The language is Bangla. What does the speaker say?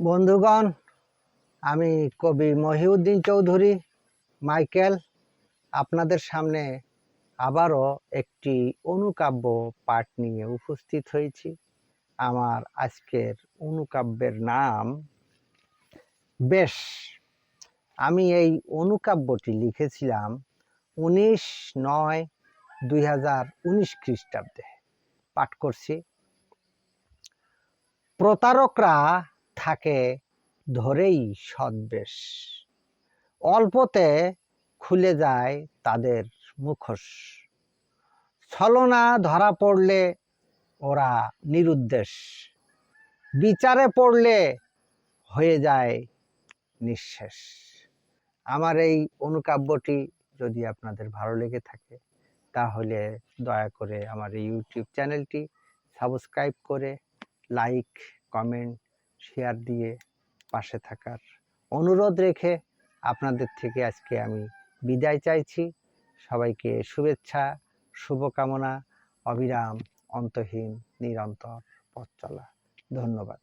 বন্ধুগণ, আমি কবি মহিউদ্দিন চৌধুরী, মাইকেল। আপনাদের সামনে আবারও একটি অনুকাব্য পাঠ নিয়ে উপস্থিত হয়েছি। আমার আজকের অনুকাব্যের নাম, বেশ, আমি এই অনুকাব্যটি লিখেছিলাম উনিশ নয় দুই হাজার উনিশ খ্রিস্টাব্দে। পাঠ করছি। প্রতারকরা থাকে ধরেই সদ্বেষ অল্পতে খুলে যায় তাদের মুখোশ। ছলনা ধরা পড়লে ওরা নিরুদ্দেশ। বিচারে পড়লে হয়ে যায় নিঃশেষ। আমার এই অনুকাব্যটি যদি আপনাদের ভালো লেগে থাকে, তাহলে দয়া করে আমার এই ইউটিউব চ্যানেলটি সাবস্ক্রাইব করে লাইক, কমেন্ট শেয়ার দিয়ে পাশে থাকার অনুরোধ রেখে আপনাদের থেকে আজকে আমি বিদায় চাইছি। সবাইকে শুভেচ্ছা, শুভকামনা, অবিরাম, অন্তহীন, নিরন্তর পথ চলা। ধন্যবাদ।